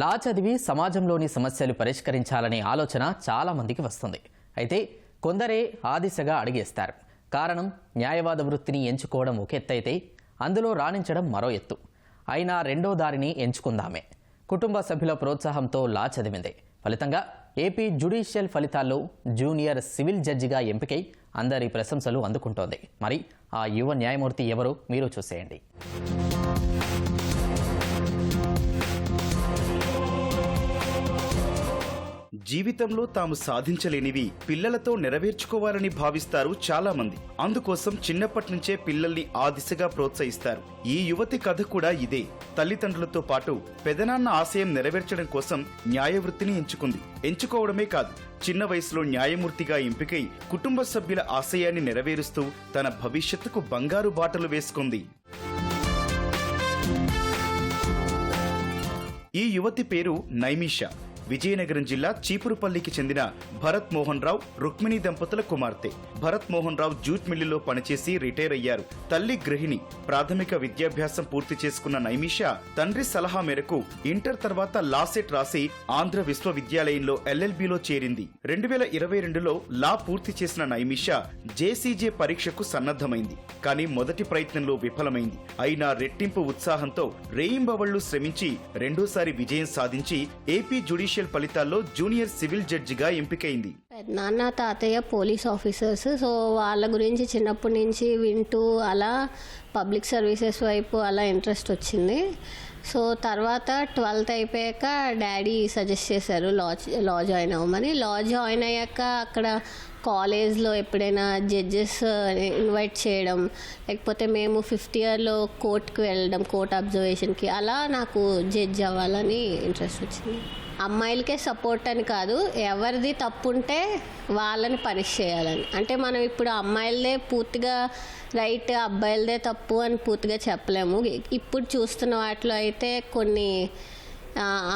లా చదివి సమాజంలోని సమస్యలు పరిష్కరించాలనే ఆలోచన చాలా మందికి వస్తుంది. అయితే కొందరే ఆ దిశగా అడిగేస్తారు. కారణం న్యాయవాద వృత్తిని ఎంచుకోవడం ఒక ఎత్తు అయితే అందులో రాణించడం మరో ఎత్తు. అయినా రెండో దారిని ఎంచుకుందామే. కుటుంబ సభ్యుల ప్రోత్సాహంతో లా చదివింది. ఫలితంగా ఏపీ జ్యుడిషియల్ ఫలితాల్లో జూనియర్ సివిల్ జడ్జిగా ఎంపికై అందరి ప్రశంసలు అందుకుంటోంది. మరి ఆ యువ న్యాయమూర్తి ఎవరో మీరు చూసేయండి. జీవితంలో తాము సాధించలేనివి పిల్లలతో నెరవేర్చుకోవాలని భావిస్తారు చాలా మంది అందుకోసం చిన్నప్పటి నుంచే పిల్లల్ని ఆ దిశగా ప్రోత్సహిస్తారు. ఈ యువతి కథ కూడా ఇదే. తల్లిదండ్రులతో పాటు పెదనాన్న ఆశయం నెరవేర్చడం కోసం న్యాయవృత్తిని ఎంచుకుంది. ఎంచుకోవడమే కాదు చిన్న వయసులో న్యాయమూర్తిగా ఎంపికై కుటుంబ సభ్యుల ఆశయాన్ని నెరవేరుస్తూ తన భవిష్యత్తుకు బంగారు బాటలు వేసుకుంది. ఈ యువతి పేరు నైమిషా. విజయనగరం జిల్లా చీపురుపల్లికి చెందిన భరత్ మోహన్ రావు రుక్మిణి దంపతుల కుమార్తె. భరత్ మోహన్ రావు జూట్ మిల్లులో పనిచేసి రిటైర్ అయ్యారు. తల్లి గృహిణి. ప్రాథమిక విద్యాభ్యాసం పూర్తి చేసుకున్న నైమిషా తండ్రి సలహా మేరకు ఇంటర్ తర్వాత లాసెట్ రాసి ఆంధ్ర విశ్వవిద్యాలయంలో ఎల్ఎల్బిలో చేరింది. రెండు వేల ఇరవై రెండులో లా పూర్తి చేసిన నైమిష జేసీజే పరీక్షకు సన్నద్ధమైంది. కానీ మొదటి ప్రయత్నంలో విఫలమైంది. అయినా రెట్టింపు ఉత్సాహంతో రేయింబవళ్ళు శ్రమించి రెండోసారి విజయం సాధించి ఏపీ జ్యుడిషియల్ ఫలితాల్లో జూనియర్ సివిల్ జడ్జిగా ఎంపికైంది. నాన్న తాతయ్య పోలీస్ ఆఫీసర్స్ సో వాళ్ళ గురించి చిన్నప్పటి నుంచి వింటూ అలా పబ్లిక్ సర్వీసెస్ వైపు అలా ఇంట్రెస్ట్ వచ్చింది. సో తర్వాత ట్వెల్త్ అయిపోయాక డాడీ సజెస్ట్ చేశారు లా లా జాయిన్ అవ్వమని. లా జాయిన్ అయ్యాక అక్కడ కాలేజ్లో ఎప్పుడైనా జడ్జెస్ ఇన్వైట్ చేయడం లేకపోతే మేము ఫిఫ్త్ ఇయర్లో కోర్ట్కి వెళ్ళడం కోర్ట్ అబ్జర్వేషన్కి అలా నాకు జడ్జ్ అవ్వాలని ఇంట్రెస్ట్ వచ్చింది. అమ్మాయిలకే సపోర్ట్ అని కాదు ఎవరిది తప్పు ఉంటే వాళ్ళని పనిష్ చేయాలని. అంటే మనం ఇప్పుడు అమ్మాయిలదే పూర్తిగా రైట్ అబ్బాయిలదే తప్పు అని పూర్తిగా చెప్పలేము. ఇప్పుడు చూస్తున్న వాటిలో అయితే కొన్ని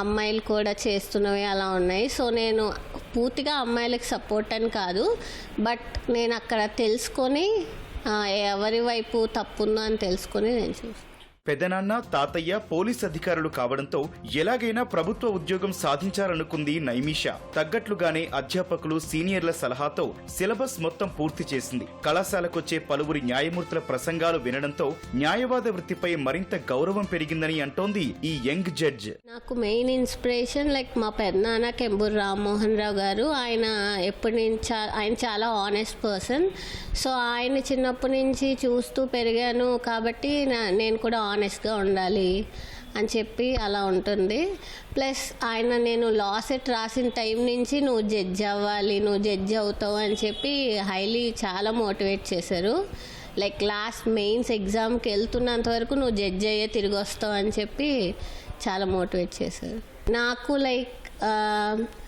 అమ్మాయిలు కూడా చేస్తున్నవి అలా ఉన్నాయి. సో నేను పూర్తిగా అమ్మాయిలకు సపోర్ట్ అని కాదు బట్ నేను అక్కడ తెలుసుకొని ఎవరి వైపు తప్పు ఉందో అని తెలుసుకొని నేను చూస్తాను పెదనాన్న తాతయ్య పోలీస్ అధికారులు కావడంతో ఎలాగైనా ప్రభుత్వ ఉద్యోగం సాధించాలనుకుంది నైమిష. తగ్గట్లుగానే అధ్యాపకులు సీనియర్ల సలహాతో సిలబస్ మొత్తం పూర్తి చేసింది. కళాశాలకొచ్చే పలువురి న్యాయమూర్తుల ప్రసంగాలు వినడంతో న్యాయవాద వృత్తిపై మరింత గౌరవం పెరిగిందని అంటోంది ఈ యంగ్ జడ్జ్. నాకు మెయిన్ ఇన్స్పిరేషన్ లైక్ మా పెద్దనాన్న కెంబూర్ రామ్మోహన్ రావు గారు. ఆయన ఎప్పటి నుంచి ఆయన చాలా ఆనెస్ట్ పర్సన్ సో ఆయన చిన్నప్పటి నుంచి చూస్తూ పెరిగాను. కాబట్టి నేను కూడా ఆనెస్ట్గా ఉండాలి అని చెప్పి అలా ఉంటుంది. ప్లస్ ఆయన నేను లాసెట్ రాసిన టైం నుంచి నువ్వు జడ్జ్ అవ్వాలి నువ్వు జడ్జ్ అవుతావు అని చెప్పి హైలీ చాలా మోటివేట్ చేశారు. లైక్ లాస్ట్ మెయిన్స్ ఎగ్జామ్కి వెళ్తున్నంత వరకు నువ్వు జడ్జ్ అయ్యే తిరిగి వస్తావు అని చెప్పి చాలా మోటివేట్ చేశారు. నాకు లైక్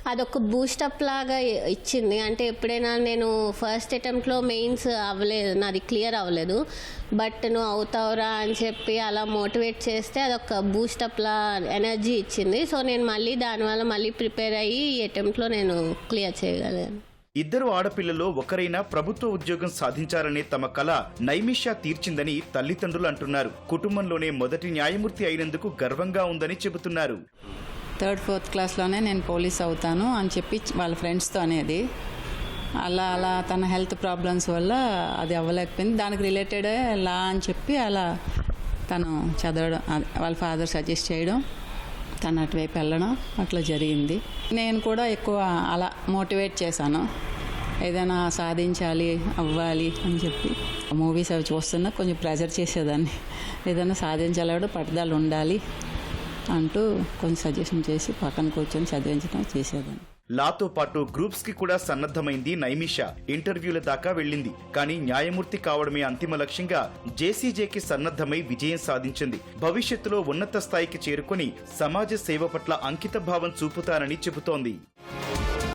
అదొక బూస్టప్ లాగా ఇచ్చింది. అంటే ఎప్పుడైనా నేను ఫస్ట్ అటెంప్ట్లో మెయిన్స్ అవ్వలేదు నాది క్లియర్ అవ్వలేదు. బట్ నువ్వు అవుతావురా అని చెప్పి అలా మోటివేట్ చేస్తే అదొక బూస్టప్లా ఎనర్జీ ఇచ్చింది. సో నేను మళ్ళీ దానివల్ల మళ్ళీ ప్రిపేర్ అయ్యి ఈ అటెంప్ట్లో నేను క్లియర్ చేయగలను. ఇద్దరు ఆడపిల్లలు ఒకరైనా ప్రభుత్వ ఉద్యోగం సాధించాలనే తమ కల నైమిష తీర్చిందని తల్లిదండ్రులు అంటున్నారు. కుటుంబంలోనే మొదటి న్యాయమూర్తి అయినందుకు గర్వంగా ఉందని చెబుతున్నారు. థర్డ్ ఫోర్త్ క్లాస్లోనే నేను పోలీస్ అవుతాను అని చెప్పి వాళ్ళ ఫ్రెండ్స్తో అనేది. అలా అలా తన హెల్త్ ప్రాబ్లమ్స్ వల్ల అది అవ్వలేకపోయింది. దానికి రిలేటెడ్ లా అని చెప్పి అలా తను చదవడం వాళ్ళ ఫాదర్ సజెస్ట్ చేయడం తను అటువైపు వెళ్ళడం అట్లా జరిగింది. నేను కూడా ఎక్కువ అలా మోటివేట్ చేశాను. ఏదైనా సాధించాలి అవ్వాలి అని చెప్పి. మూవీస్ అవి చూస్తున్నా కొంచెం ప్రెజర్ చేసేదాన్ని. ఏదైనా సాధించాలి పట్టుదల ఉండాలి. అంటూ కొంచెం సజెషన్ చేసి పక్కన కూర్చొని చదివించడం చేసేదాన్ని లాతో పాటు గ్రూప్స్కి కూడా సన్నద్ధమైంది నైమిష. ఇంటర్వ్యూల దాకా వెళ్ళింది. కానీ న్యాయమూర్తి కావడమే అంతిమ లక్ష్యంగా జేసీజేకి సన్నద్ధమై విజయం సాధించింది. భవిష్యత్తులో ఉన్నత స్థాయికి చేరుకుని సమాజ సేవ పట్ల అంకిత భావం చూపుతానని చెబుతోంది.